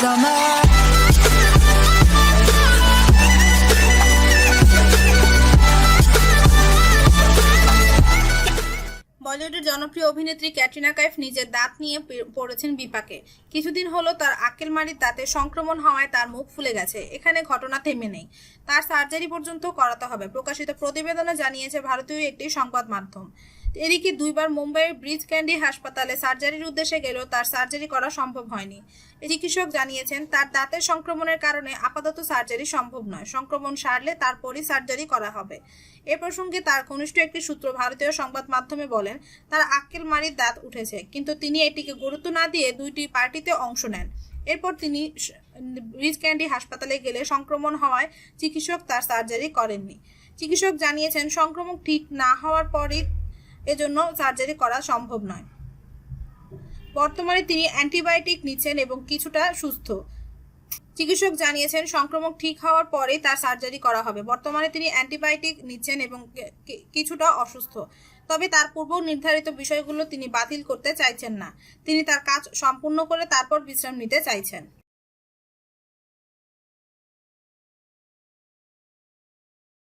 বলিউডের জনপ্রিয় অভিনেত্রী ক্যাটরিনা কাইফ নিজের দাঁত নিয়ে পড়েছেন বিপাকে। কিছুদিন হলো তার আক্কেলমারির দাঁতে সংক্রমণ হওয়ায় তার মুখ ফুলে গেছে। এখানে ঘটনা থেমে নেই। তার সার্জারি পর্যন্ত করাতে হবে। প্রকাশিত প্রতিবেদনে জানিয়েছে ভারতীয় একটি সংবাদ মাধ্যম। এদিকে দুইবার মুম্বাইয়ের ব্রিজ ক্যান্ডি হাসপাতালে সার্জারির উদ্দেশ্যে গেলেও তার সার্জারি করা সম্ভব হয়নি। চিকিৎসক জানিয়েছেন, তার দাঁতের সংক্রমণের কারণে আপাতত সার্জারি সম্ভব নয়। সংক্রমণ সারলে তারপরই সার্জারি করা হবে। এ প্রসঙ্গে তার ঘনিষ্ঠ একটি সূত্র ভারতীয় সংবাদ মাধ্যমে বলেন, তার আক্কেল মারির দাঁত উঠেছে, কিন্তু তিনি এটিকে গুরুত্ব না দিয়ে দুইটি পার্টিতে অংশ নেন। এরপর তিনি ব্রিজ ক্যান্ডি হাসপাতালে গেলে সংক্রমণ হওয়ায় চিকিৎসক তার সার্জারি করেননি। চিকিৎসক জানিয়েছেন, সংক্রমণ ঠিক না হওয়ার পরই এজন্য সার্জারি করা সম্ভব নয়। বর্তমানে তিনি অ্যান্টিবায়োটিক নিচ্ছেন এবং কিছুটা সুস্থ। চিকিৎসক জানিয়েছেন সংক্রমণ ঠিক হওয়ার পরেই তার সার্জারি করা হবে। বর্তমানে তিনি অ্যান্টিবায়োটিক নিচ্ছেন এবং কিছুটা অসুস্থ। তবে তার পূর্ব নির্ধারিত বিষয়গুলো তিনি বাতিল করতে চাইছেন না। তিনি তার কাজ সম্পূর্ণ করে তারপর বিশ্রাম নিতে চাইছেন।